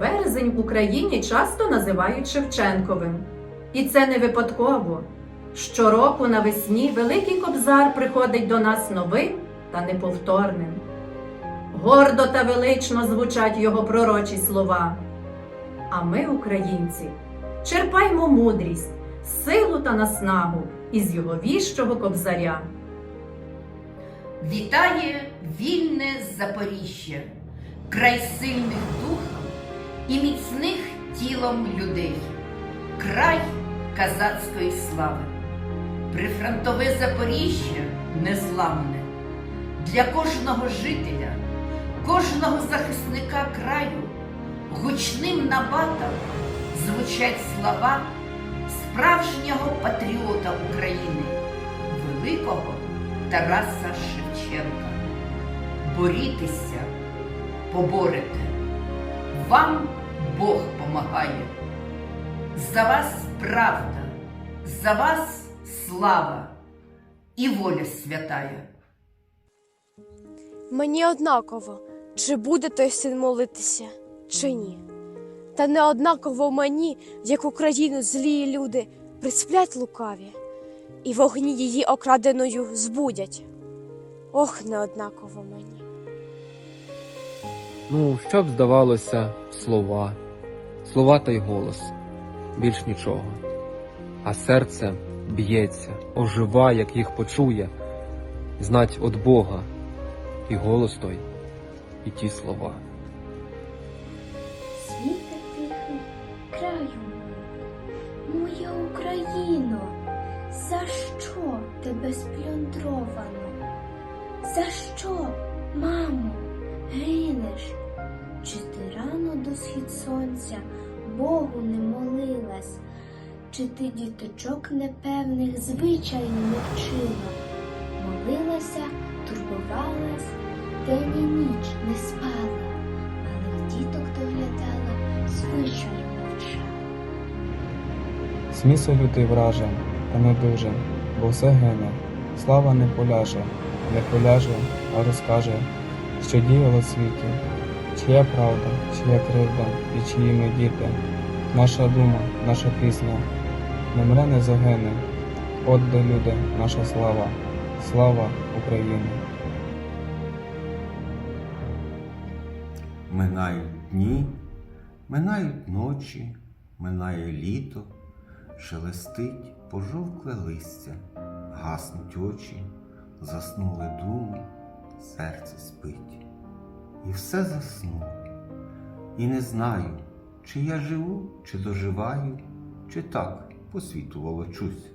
Березень в Україні часто називають Шевченковим. І це не випадково. Щороку навесні Великий Кобзар приходить до нас новим та неповторним. Гордо та велично звучать його пророчі слова. А ми, українці, черпаймо мудрість, силу та наснагу із його віщого кобзаря. Вітає вільне Запоріжжя, край сильних духом і міцних тілом людей, край казацької слави, прифронтове Запоріжжя незламне. Для кожного жителя, кожного захисника краю, гучним набатом звучать слова справжнього патріота України, великого Тараса Шевченка. Борітеся, поборете, вам Бог помагає. За вас правда, за вас слава і воля святая. Мені однаково, чи буде той син молитися, чи ні. Та не однаково мені, як Україну злії люди присплять лукаві, і вогні її окраденою збудять. Ох, не однаково мені. Ну, що б здавалося, слова, слова та й голос, більш нічого. А серце б'ється, ожива, як їх почує, знать от Бога, і голос той, і ті слова. Світе тихий, краю моя Україно, за що тебе сплюндровано? За що, мамо, гинеш? Чи ти рано до схід сонця Богу не молилась? Чи ти діточок непевних звичаїв не вчила? Молилася, турбувалась, день і ніч не спала, але діток доглядала, звичаю навчала. Смісу лютий враже, та не дуже, бо все гине, слава не поляже, не поляже, а розкаже, що діяло в світі, чия правда, чия кривда і чиї ми діти. Наша дума, наша пісня, не мре, не загине. От де люди, наша слава, слава України. Минають дні, минають ночі, минає літо, шелестить пожовкле листя, гаснуть очі, заснули думи, серце спить. Все заснуло. І не знаю, чи я живу, чи доживаю, чи так по світу волочусь,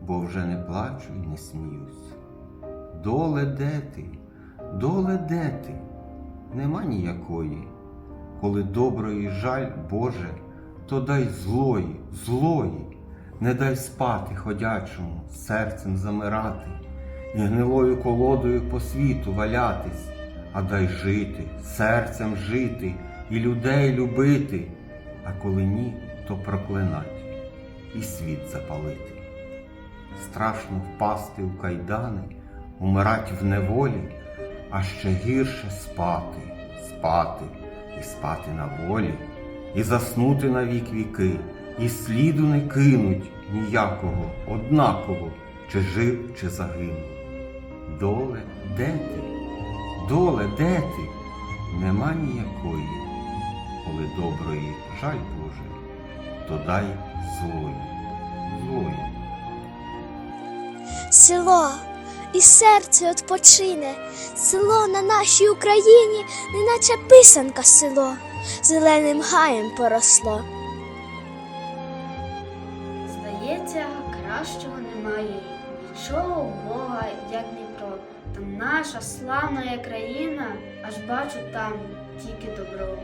бо вже не плачу і не сміюсь. Доле де ти, доле де ти? Нема ніякої. Коли доброї жаль, Боже, то дай злої, злої, не дай спати ходячому, серцем замирати, і гнилою колодою по світу валятись, а дай жити, серцем жити і людей любити, а коли ні, то проклинать і світ запалити. Страшно впасти у кайдани, умирать в неволі, а ще гірше спати, спати і спати на волі, і заснути на вік віки, і сліду не кинуть ніякого, однаково, чи жив, чи загинув. Доле, де ти? Доле, де ти? Нема ніякої, коли доброї жаль Боже, то дай злої, злої. Село і серце відпочине, село на нашій Україні, неначе писанка село, зеленим гаєм поросло. Здається, кращого немає нічого в Бога, як Дніпро. Та наша славна країна, аж бачу там тільки добро.